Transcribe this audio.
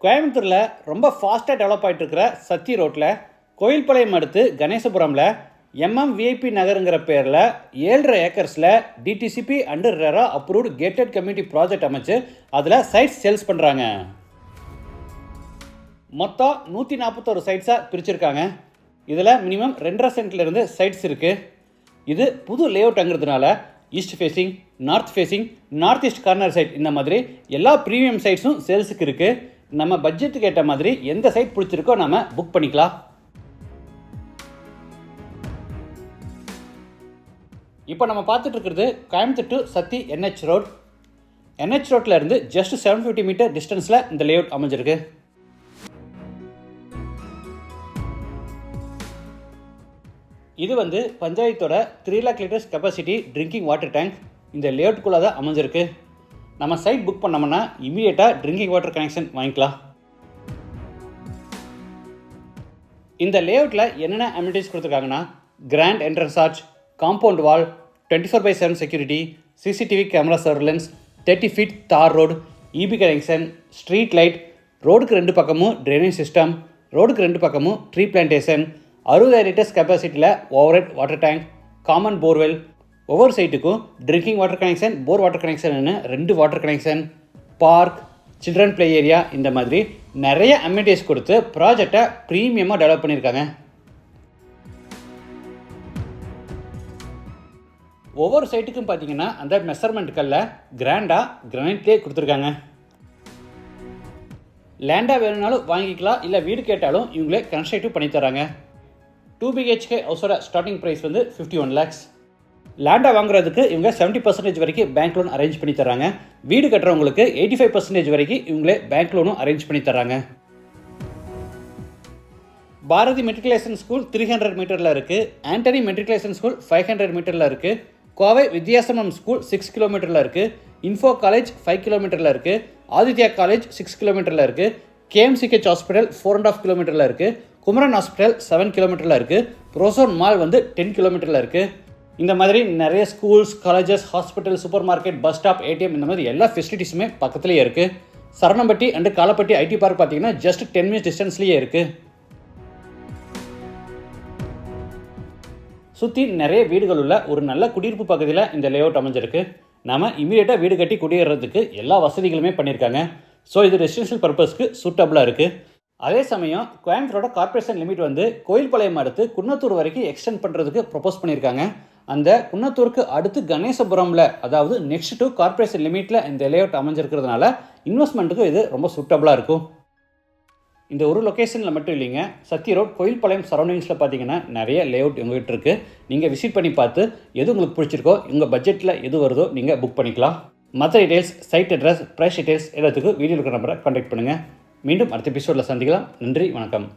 கோயம்புத்தூரில் ரொம்ப ஃபாஸ்ட்டாக டெவலப் ஆகிட்டுருக்கிற சத்தி ரோட்டில் கோயில்பாளையம் அடுத்து கணேசபுரமில் எம்எம் விஐபி நகருங்கிற பேரில் ஏழரை ஏக்கர்ஸில் DTCP under RERA approved gated community project அமைச்சு அதில் சைட்ஸ் சேல்ஸ் பண்ணுறாங்க மொத்தம் நூற்றி நாற்பத்தோரு சைட்ஸாக பிரிச்சுருக்காங்க. இதில் மினிமம் ரெண்டரை சென்ட்லேருந்து சைட்ஸ் இருக்குது இது புது லேஅவுட்ங்கிறதுனால east facing north facing north east corner site இந்த மாதிரி எல்லா ப்ரீமியம் சைட்ஸும் சேல்ஸுக்கு இருக்குது நம்ம பட்ஜெட்டுக்கு ஏற்ற மாதிரி எந்த சைட் பிடிச்சிருக்கோ நம்ம புக் பண்ணிக்கலாம். இப்போ நம்ம பார்த்துட்டு இருக்கிறது Coimbatore to Sathy NH road NH ரோட்டில் இருந்து ஜஸ்ட் செவன் ஃபிஃப்டி மீட்டர் டிஸ்டன்ஸில் இந்த லேஅவுட் அமைஞ்சிருக்கு. இது வந்து பஞ்சாயத்தோட three lakh litres capacity drinking water tank இந்த லேஅவுட்குள்ளே தான் அமைஞ்சிருக்கு. நம்ம சைட் புக் பண்ணோம்னா இமீடியட்டாக ட்ரிங்கிங் வாட்டர் கனெக்ஷன் வாங்கிக்கலாம். இந்த லேஅவுட்டில் என்னென்ன அமினிட்டிஸ் கொடுத்துருக்காங்கன்னா grand entrance arch compound wall twenty four by seven security CCTV camera surveillance thirty feet tar road EB connection street light ரோடுக்கு ரெண்டு பக்கமும் ட்ரைனேஜ் சிஸ்டம் ரோடுக்கு ரெண்டு பக்கமும் ட்ரீ பிளான்டேஷன் அறுபதாயிரம் litres கெப்பாசிட்டியில் overhead water tank common borewell ஒவ்வொரு சைட்டுக்கும் drinking water connection bore water connection ரெண்டு water connection park children play area இந்த மாதிரி நிறைய அம்யூனிட்டிஸ் கொடுத்து ப்ராஜெக்டை ப்ரீமியமாக டெவலப் பண்ணியிருக்காங்க. ஒவ்வொரு சைட்டுக்கும் பார்த்தீங்கன்னா அந்த மெஷர்மெண்ட்டுகளில் கிராண்டாக கிரானைட்லேயே கொடுத்துருக்காங்க. லேண்டாக வேணும்னாலும் வாங்கிக்கலாம் இல்லை வீடு கேட்டாலும் இவங்களே கன்ஸ்ட்ரக்டிவ் பண்ணி தராங்க. டூ பிஹெச்கே ஹவுஸோட ஸ்டார்டிங் ப்ரைஸ் வந்து ஃபிஃப்டி ஒன் லேக்ஸ் லேண்டாக வாங்குறதுக்கு இவங்க செவன்ட்டி பர்சன்டேஜ் வரைக்கும் பேங்க் லோன் அரேஞ்ச் பண்ணி தராங்க வீடு கட்டுறவங்களுக்கு எயிட்டி ஃபைவ் பர்சன்டேஜ் வரைக்கும் இவங்களே பேங்க் லோனும் அரேஞ்ச் பண்ணி தராங்க Bharathi matriculation school three hundred மீட்டரில் இருக்குது Antony matriculation school five hundred மீட்டரில் இருக்குது கோவை வித்யாசமம் ஸ்கூல் சிக்ஸ் கிலோமீட்டரில் இருக்குது இன்ஃபோ காலேஜ் ஃபைவ் கிலோமீட்டரில் இருக்குது ஆதித்யா காலேஜ் சிக்ஸ் கிலோமீட்டரில் இருக்குது KMCH hospital four and half கிலோமீட்டரில் இருக்குது குமரன் ஹாஸ்பிட்டல் செவன் கிலோமீட்டரில் இருக்குது ப்ரோசோன் மால் வந்து டென் கிலோமீட்டரில் இருக்குது இந்த மாதிரி நிறைய schools colleges hospital supermarket bus stop ATM இந்த மாதிரி எல்லா ஃபெசிலிட்டிஸுமே பக்கத்துலேயே இருக்குது Saranampatti and Kalapatti IT park பார்த்தீங்கன்னா ஜஸ்ட் டென் மினிட்ஸ் டிஸ்டன்ஸ்லேயே இருக்குது சுற்றி நிறைய வீடுகள் உள்ள ஒரு நல்ல குடியிருப்பு பகுதியில் இந்த லேஅவுட் அமைஞ்சிருக்கு. நம்ம இமீடியட்டாக வீடு கட்டி குடியேறதுக்கு எல்லா வசதிகளுமே பண்ணியிருக்காங்க. ஸோ இது ரெசிடென்ஷியல் பர்பஸ்க்கு சூட்டபுளாக இருக்குது அதே சமயம் கோயம்புத்தூரோட கார்ப்பரேஷன் லிமிட் வந்து கோயில்பாளையம் அடுத்து குன்னத்தூர் வரைக்கும் எக்ஸ்டெண்ட் பண்ணுறதுக்கு ப்ரொப்போஸ் பண்ணியிருக்காங்க. அந்த குன்னத்தூருக்கு அடுத்து கணேசபுரமில் அதாவது நெக்ஸ்ட் டூ கார்ப்பரேஷன் லிமிட்டில் இந்த லேஅவுட் அமைஞ்சிருக்கிறதுனால இன்வெஸ்ட்மெண்ட்டுக்கும் இது ரொம்ப சூட்டபுளாக இருக்கும். இந்த ஒரு லொக்கேஷனில் மட்டும் இல்லைங்க சத்தி ரோட் கோயில்பாளையம் சரௌண்டிங்ஸில் பார்த்தீங்கன்னா நிறைய லேஅவுட் எங்ககிட்ட இருக்குது நீங்கள் விசிட் பண்ணி பார்த்து எது உங்களுக்கு பிடிச்சிருக்கோ உங்கள் பட்ஜெட்டில் எது வருதோ நீங்கள் புக் பண்ணிக்கலாம். மற்ற details site address price details எல்லாத்துக்கும் வீடியோ இருக்கிற நம்பரை கான்டாக்ட் பண்ணுங்கள் மீண்டும் அடுத்த எபிசோடில் சந்திக்கலாம். நன்றி வணக்கம்.